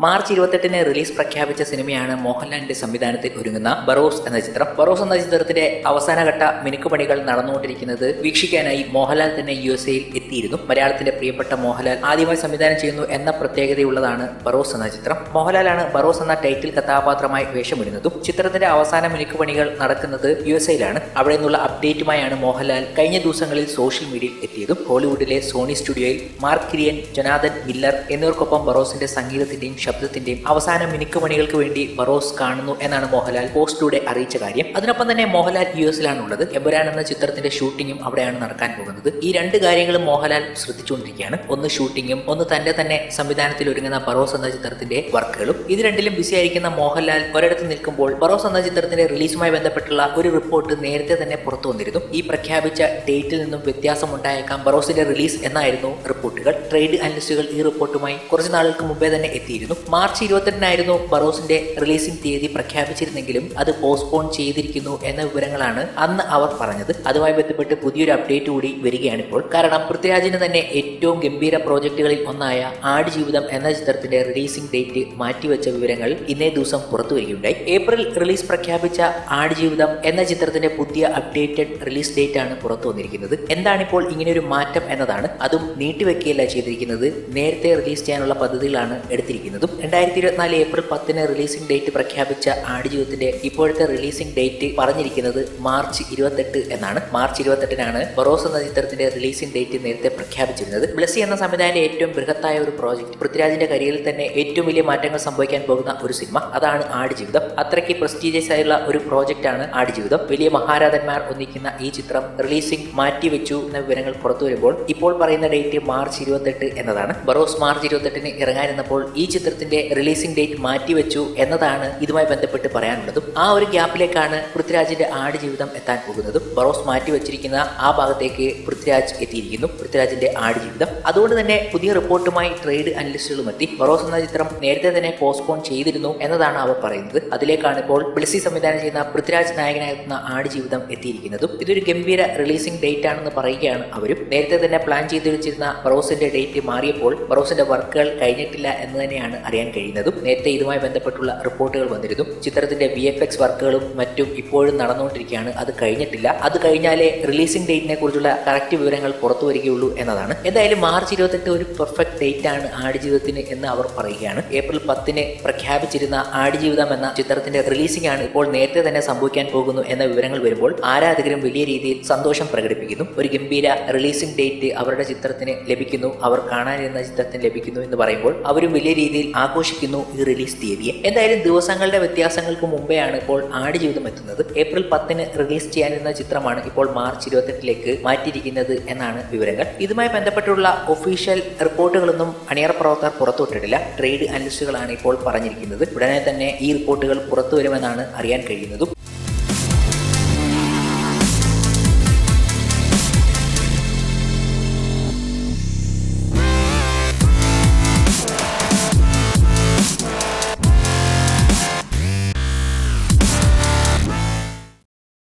March ഇരുപത്തെട്ടിന് release പ്രഖ്യാപിച്ച സിനിമയാണ് മോഹൻലാലിന്റെ സംവിധാനത്തിൽ ഒരുങ്ങുന്ന ബറോസ് എന്ന ചിത്രം. ബറോസ് എന്ന ചിത്രത്തിന്റെ അവസാനഘട്ട മിനുക്കുപണികൾ നടന്നുകൊണ്ടിരിക്കുന്നത് വീക്ഷിക്കാനായി മോഹൻലാൽ തന്നെ യു എസ് എയിൽ എത്തിയിരുന്നു. മലയാളത്തിന്റെ പ്രിയപ്പെട്ട മോഹൻലാൽ ആദ്യമായി സംവിധാനം ചെയ്യുന്നു എന്ന പ്രത്യേകതയുള്ളതാണ് ബറോസ് എന്ന ചിത്രം. മോഹൻലാലാണ് ബറോസ് എന്ന ടൈറ്റിൽ കഥാപാത്രമായി വേഷമിടുന്നതും ചിത്രത്തിന്റെ അവസാന മിനുക്കുപണികൾ നടക്കുന്നത് യു എസ് എയിലാണ്. അവിടെ നിന്നുള്ള അപ്ഡേറ്റുമായാണ് മോഹൻലാൽ കഴിഞ്ഞ ദിവസങ്ങളിൽ സോഷ്യൽ മീഡിയയിൽ എത്തിയതും. ഹോളിവുഡിലെ സോണി സ്റ്റുഡിയോയിൽ മാർക്ക് കിരിയൻ ജൊനാഥൻ മില്ലർ എന്നിവർക്കൊപ്പം ബറോസിന്റെ സംഗീതത്തിന്റെയും ശബ്ദത്തിന്റെയും അവസാന മിനുക്കുപണികൾക്ക് വേണ്ടി ബറോസ് കാണുന്നു എന്നാണ് മോഹൻലാൽ പോസ്റ്റിലൂടെ അറിയിച്ച കാര്യം. അതിനൊപ്പം തന്നെ മോഹൻലാൽ യു എസിലാണ് ഉള്ളത് എബരാൻ എന്ന ചിത്രത്തിന്റെ ഷൂട്ടിങ്ങും അവിടെയാണ് നടക്കാൻ പോകുന്നത്. ഈ രണ്ട് കാര്യങ്ങളും മോഹൻലാൽ ശ്രദ്ധിച്ചുകൊണ്ടിരിക്കുകയാണ്. ഒന്ന് ഷൂട്ടിങ്ങും ഒന്ന് തന്റെ തന്നെ സംവിധാനത്തിൽ ഒരുങ്ങുന്ന ബറോസ് എന്ന ചിത്രത്തിന്റെ വർക്കുകളും. ഇത് രണ്ടിലും ബിസി ആയിരിക്കുന്ന മോഹൻലാൽ ഒരിടത്ത് നിൽക്കുമ്പോൾ ബറോസ് എന്ന ചിത്രത്തിന്റെ റിലീസുമായി ബന്ധപ്പെട്ടുള്ള ഒരു റിപ്പോർട്ട് നേരത്തെ തന്നെ പുറത്തു വന്നിരുന്നു. ഈ പ്രഖ്യാപിച്ച ഡേറ്റിൽ നിന്നും വ്യത്യാസം ഉണ്ടായേക്കാം ബറോസിന്റെ റിലീസ് എന്നായിരുന്നു റിപ്പോർട്ടുകൾ. ട്രേഡ് അനലിസ്റ്റുകൾ ഈ റിപ്പോർട്ടുമായി കുറച്ച് നാളുകൾക്ക് മുമ്പേ തന്നെ എത്തിയിരുന്നു. മാർച്ച് ഇരുപത്തിരണ്ടിനായിരുന്നു ബറോസിന്റെ റിലീസിംഗ് തീയതി പ്രഖ്യാപിച്ചിരുന്നെങ്കിലും അത് പോസ്റ്റ്പോൺ ചെയ്തിരിക്കുന്നു എന്ന വിവരങ്ങളാണ് അന്ന് അവർ പറഞ്ഞത്. അതുമായി ബന്ധപ്പെട്ട് പുതിയൊരു അപ്ഡേറ്റ് കൂടി വരികയാണിപ്പോൾ കാരണം പൃഥ്വിരാജിന് തന്നെ ഏറ്റവും ഗംഭീര പ്രോജക്റ്റുകളിൽ ഒന്നായ ആടുജീവിതം എന്ന ചിത്രത്തിന്റെ റിലീസിംഗ് ഡേറ്റ് മാറ്റിവെച്ച വിവരങ്ങൾ ഇന്നേ ദിവസം പുറത്തു വരികയുണ്ടായി. ഏപ്രിൽ റിലീസ് പ്രഖ്യാപിച്ച ആടുജീവിതം എന്ന ചിത്രത്തിന്റെ പുതിയ അപ്ഡേറ്റഡ് റിലീസ് ഡേറ്റ് ആണ് പുറത്തു വന്നിരിക്കുന്നത്. എന്താണിപ്പോൾ ഇങ്ങനെയൊരു മാറ്റം എന്നതാണ്. അതും നീട്ടിവെക്കുകയല്ല ചെയ്തിരിക്കുന്നത്. നേരത്തെ റിലീസ് ചെയ്യാനുള്ള പദ്ധതികളാണ് എടുത്തിരിക്കുന്നതും. രണ്ടായിരത്തി ഇരുപത്തിനാല് ഏപ്രിൽ പത്തിന് റിലീസിംഗ് ഡേറ്റ് പ്രഖ്യാപിച്ച ആടുജീവിതത്തിന്റെ ഇപ്പോഴത്തെ റിലീസിംഗ് ഡേറ്റ് പറഞ്ഞിരിക്കുന്നത് മാർച്ച് ഇരുപത്തെട്ട് എന്നാണ്. മാർച്ച് ഇരുപത്തെട്ടിനാണ് ബറോസ് എന്ന ചിത്രത്തിന്റെ റിലീസിംഗ് ഡേറ്റ് നേരത്തെ പ്രഖ്യാപിച്ചിരുന്നത്. ബ്ലസ്സി എന്ന സംവിധാനത്തിന്റെ ഏറ്റവും ബൃഹത്തായ ഒരു പ്രോജക്റ്റ് പൃഥ്വിരാജിന്റെ കരിയറിൽ തന്നെ ഏറ്റവും വലിയ മാറ്റങ്ങൾ സംഭവിക്കാൻ പോകുന്ന ഒരു സിനിമ. അതാണ് ആടുജീവിതം. അത്രയ്ക്ക് പ്രസ്റ്റീജിയസ് ആയുള്ള ഒരു പ്രോജക്റ്റ് ആണ് ആടുജീവിതം. വലിയ മഹാരാജന്മാർ ഒന്നിക്കുന്ന ഈ ചിത്രം റിലീസിംഗ് മാറ്റിവെച്ചു എന്ന വിവരങ്ങൾ പുറത്തു വരുമ്പോൾ ഇപ്പോൾ പറയുന്ന ഡേറ്റ് മാർച്ച് ഇരുപത്തെട്ട് എന്നതാണ്. ബറോസ് മാർച്ച് ഇരുപത്തെട്ടിന് ഇറങ്ങാനിരുന്നപ്പോൾ ഈ ചിത്രത്തിന്റെ റിലീസിംഗ് ഡേറ്റ് മാറ്റിവെച്ചു എന്നതാണ് ഇതുമായി ബന്ധപ്പെട്ട് പറയാനുള്ളതും ആ ഒരു ഗ്യാപ്പിലേക്കാണ് പൃഥ്വിരാജിന്റെ ആടുജീവിതം എത്താൻ പോകുന്നതും. ബറോസ് മാറ്റിവെച്ചിരിക്കുന്ന ആ ഭാഗത്തേക്ക് പൃഥ്വിരാജ് എത്തിയിരിക്കുന്നു പൃഥ്വിരാജിന്റെ ആടുജീവിതം അതുകൊണ്ട് തന്നെ പുതിയ റിപ്പോർട്ടുമായി ട്രേഡ് അനലിസ്റ്റുകളും എത്തി. ബറോസ് എന്ന ചിത്രം നേരത്തെ തന്നെ പോസ്റ്റ്പോൺ ചെയ്തിരുന്നു എന്നതാണ് അവർ പറയുന്നത്. അതിലേക്കാണ് ഇപ്പോൾ ബിളിസി സംവിധാനം ചെയ്യുന്ന പൃഥ്വിരാജ് നായകനായിരുന്ന ആടുജീവിതം എത്തിയിരിക്കുന്നതും. ഇതൊരു ഗംഭീര റിലീസിംഗ് ഡേറ്റ് ആണെന്ന് പറയുകയാണ് അവരും. നേരത്തെ തന്നെ പ്ലാൻ ചെയ്തു വെച്ചിരുന്ന ബറോസിന്റെ ഡേറ്റ് മാറിയപ്പോൾ ബറോസിന്റെ വർക്കുകൾ കഴിഞ്ഞിട്ടില്ല എന്ന് തന്നെയാണ് അറിയാൻ കഴിയുന്നതും നേരത്തെ ഇതുമായി ബന്ധപ്പെട്ടുള്ള റിപ്പോർട്ടുകൾ വന്നിരുന്നു ചിത്രത്തിന്റെ വി എഫ് എക്സ് വർക്കുകളും മറ്റും ഇപ്പോഴും നടന്നുകൊണ്ടിരിക്കുകയാണ്. അത് കഴിഞ്ഞിട്ടില്ല. അത് കഴിഞ്ഞാലേ റിലീസിംഗ് ഡേറ്റിനെ കുറിച്ചുള്ള കറക്റ്റ് വിവരങ്ങൾ പുറത്തു വരികയുള്ളൂ എന്നതാണ്. എന്തായാലും മാർച്ച് ഇരുപത്തെട്ട് ഒരു പെർഫെക്റ്റ് ഡേറ്റ് ആണ് ആടുജീവിതത്തിന് എന്ന് അവർ പറയുകയാണ്. ഏപ്രിൽ പത്തിന് പ്രഖ്യാപിച്ചിരുന്ന ആടുജീവിതം എന്ന ചിത്രത്തിന്റെ റിലീസിംഗ് ആണ് ഇപ്പോൾ നേരത്തെ തന്നെ സംഭവിക്കാൻ പോകുന്നു എന്ന വിവരങ്ങൾ വരുമ്പോൾ ആരാധകരും വലിയ രീതിയിൽ സന്തോഷം പ്രകടിപ്പിക്കുന്നു. ഒരു ഗംഭീര റിലീസിംഗ് ഡേറ്റ് അവരുടെ ചിത്രത്തിന് ലഭിക്കുന്നു. അവർ കാണാനിരുന്ന ചിത്രത്തിന് ലഭിക്കുന്നു എന്ന് പറയുമ്പോൾ അവരും വലിയ രീതിയിൽ ആഘോഷിക്കുന്നു ഈ റിലീസ് തീയതിയെ. എന്തായാലും ദിവസങ്ങളുടെ വ്യത്യാസങ്ങൾക്ക് മുമ്പെയാണ് ഇപ്പോൾ ആടുജീവിതം എത്തുന്നത്. ഏപ്രിൽ പത്തിന് റിലീസ് ചെയ്യാനിരുന്ന ചിത്രമാണ് ഇപ്പോൾ മാർച്ച് ഇരുപത്തെട്ടിലേക്ക് മാറ്റിയിരിക്കുന്നത് എന്നാണ് വിവരങ്ങൾ. ഇതുമായി ബന്ധപ്പെട്ടുള്ള ഒഫീഷ്യൽ റിപ്പോർട്ടുകളൊന്നും അണിയറ പ്രവർത്തകർ പുറത്തുവിട്ടിട്ടില്ല. ട്രേഡ് അനലിസ്റ്റുകളാണ് ഇപ്പോൾ പറഞ്ഞിരിക്കുന്നത്. ഉടനെ തന്നെ ഈ റിപ്പോർട്ടുകൾ പുറത്തു വരുമെന്നാണ് അറിയാൻ കഴിയുന്നതും.